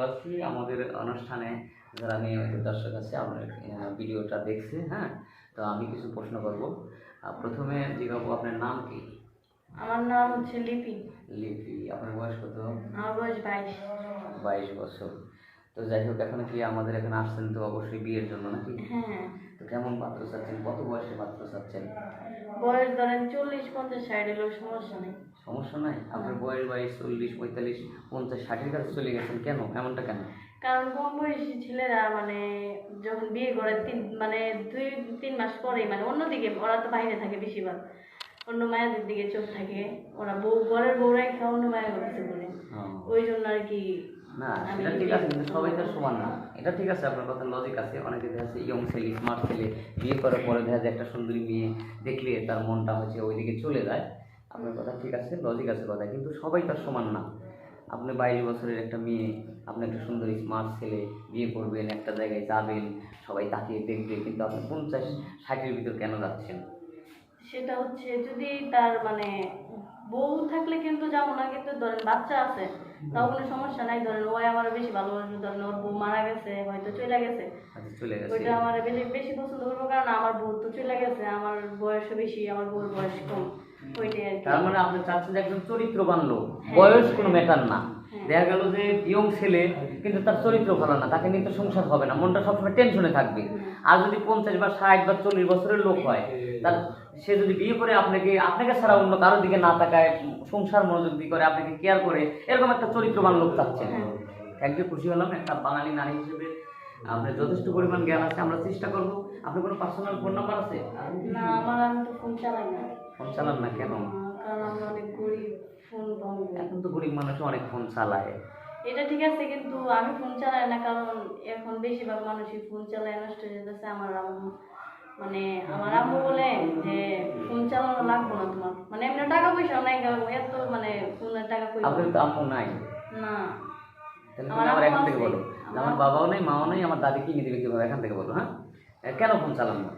আছি আমাদের অনুষ্ঠানে যারা নিয়মিত দর্শক আছে আপনার ভিডিওটা দেখছে হ্যাঁ? তো আমি কিছু প্রশ্ন করব। প্রথমে জিজ্ঞাবো আপনার নাম কি? আমার নাম হচ্ছে লিপি। লিপি আপনার বয়স কত? আমার বয়স বাইশ। বাইশ বছর। তো যাই হোক এখন কি আমাদের এখানে আসছেন তো অবশ্যই বিয়ের জন্য নাকি? হ্যাঁ। কেমন পাত্র চাচ্ছেন? কত বয়সে পাত্র চাচ্ছেন? বয়স ধরেন চল্লিশ পঞ্চাশ ষাট এলেও সমস্যা নেই। সমস্যা নাই? আপনার বয়স বাইশ চল্লিশ পঁয়তাল্লিশ পঞ্চাশ ষাটের কাছে চলে গেছেন কেন? এমনটা কেন? কারণ কম বয়সী ছেলেরা মানে যখন বিয়ে করে তিন মানে দুই তিন মাস পরেই মানে অন্যদিকে ওরা তো বাইরে থাকে বেশিরভাগ। অন্য মায়েদের দিকে চোখ থাকে। ওরা বউ ঘরের বউরাই খাওয়া অন্য মায়ের কিছু করে ও। ওই জন্য আর কি? না সেটা ঠিক আছে কিন্তু সবাই তো সমান না। এটা ঠিক আছে আপনার কথা লজিক আছে। অনেকে দেখা যাচ্ছে ইয়ং ছেলে স্মার্ট ছেলে বিয়ে করার পরে দেখা যায় একটা সুন্দরী মেয়ে দেখলে তার মনটা হচ্ছে ওইদিকে চলে যায়। আপনার কথা ঠিক আছে লজিক আছে কথা কিন্তু সবাই তার সমান না। আপনি বাইশ বছরের একটা মেয়ে আপনি একটা সুন্দরী স্মার্ট ছেলে বিয়ে করবেন একটা জায়গায় যাবেন সবাই তাকিয়ে দেখবে কিন্তু আপনি পঞ্চাশ ষাটের ভিতর কেন যাচ্ছেন? সেটা হচ্ছে যদি তার মানে বউ থাকলে কিন্তু যাব না কিন্তু ধরেন বাচ্চা আছে তাও কোনো সমস্যা নাই। ধরেন ওই আমার বেশি ভালোবাসে ধরেন ওর বউ মারা গেছে হয়তো চলে গেছে। আচ্ছা চলে গেছে। ওইটা আমার বেশি বেশি পছন্দ করব কারণ আমার বউ তো চলে গেছে আমার বয়সও বেশি আমার বউর বয়স কম। ওইটাই আর কি। তার মানে আপনি চাচ্ছেন একজন চরিত্রবান লোক। হ্যাঁ। বয়স কোনো ম্যাটার না। দেখা গেল যে ইয়ং ছেলে কিন্তু তার চরিত্র ভালো না তাকে নিয়ে তো সংসার হবে না মনটা সবসময় টেনশনে থাকবে। আর যদি পঞ্চাশ বা ষাট বা চল্লিশ বছরের লোক হয় তার সে যদি বিয়ে করে আপনাকে আপনাকে ছাড়া অন্য কারোর দিকে না তাকায় সংসার মনোযোগ দিয়ে করে আপনাকে কেয়ার করে এরকম একটা চরিত্রবান লোক চাচ্ছেন। হ্যাঁ। একদিকে খুশি হলাম। একটা বাঙালি নারী হিসেবে আপনার যথেষ্ট পরিমাণ জ্ঞান আছে আমরা চেষ্টা করব। আপনার কোনো পার্সোনাল ফোন নাম্বার আছে? না আমার আমি তো ফোন চালাই না ফোন চালান না কেন? কারণ আমরা অনেক গরিব। ফোন বন্ধ এখন তো গরিব মানুষ অনেক ফোন চালায়। এটা ঠিক আছে কিন্তু আমি ফোন চালাই না কারণ এখন বেশিরভাগ মানুষই ফোন চালায় নষ্ট হয়ে যেতেছে আমার আম্মু মানে আমার আম্মু বলে যে ফোন চালানো লাগবে না তোমার। মানে এমনি টাকা পয়সা নাই কারণ এত মানে ফোনের টাকা পয়সা। আপনার তো আম্মু নাই। না। তাহলে আমার তুমি আমার এখান থেকে বলো। আমার- আমার বাবাও নেই মাও নেই আমার দাদি কিনে দিবে কীভাবে? এখান থেকে বলো হ্যাঁ? কেন ফোন চালান না?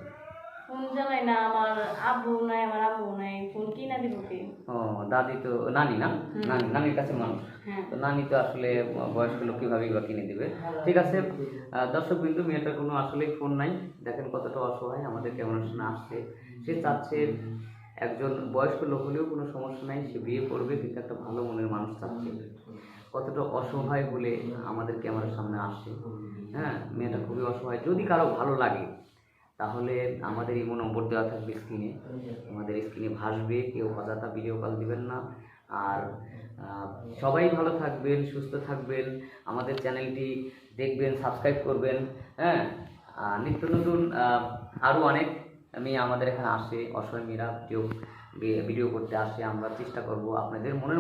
ফোন চালাই না আমার আব্বু নাই আমার আম্মু নাই। ও দাদি তো নানি না। নানি নানির কাছে মানুষ। হ্যাঁ। তো নানি তো আসলে বয়স্ক লোক কীভাবে বা কিনে দিবে। ঠিক আছে দর্শক বিন্দু মেয়েটার কোনো আসলে ফোন নাই। দেখেন কতটা অসহায় আমাদের কেমন শোনা আসছে। সে চাচ্ছে একজন বয়স্ক লোক হলেও কোনো সমস্যা নাই সে বিয়ে করবে কিন্তু একটা ভালো মনের মানুষ চাচ্ছে। কতটা অসহায় বলে আমাদের ক্যামেরার সামনে আসছে। হ্যাঁ মেয়েটা খুবই অসহায়। যদি কারও ভালো লাগে তাহলে আমাদের ইমো নম্বর দেওয়া থাকবে স্ক্রিনে আমাদের স্ক্রিনে ভাসবে, কেউ অযথা ভিডিও কল দিবেন না। আর সবাই ভালো থাকবেন, সুস্থ থাকবেন। আমাদের চ্যানেলটি দেখবেন সাবস্ক্রাইব করবেন হ্যাঁ? নিত্য নতুন আরও অনেক আমি আমাদের এখানে আসে, অসহায় মেয়েরা ভিডিও ভিডিও করতে আসে, আমরা চেষ্টা করব আপনাদের মনের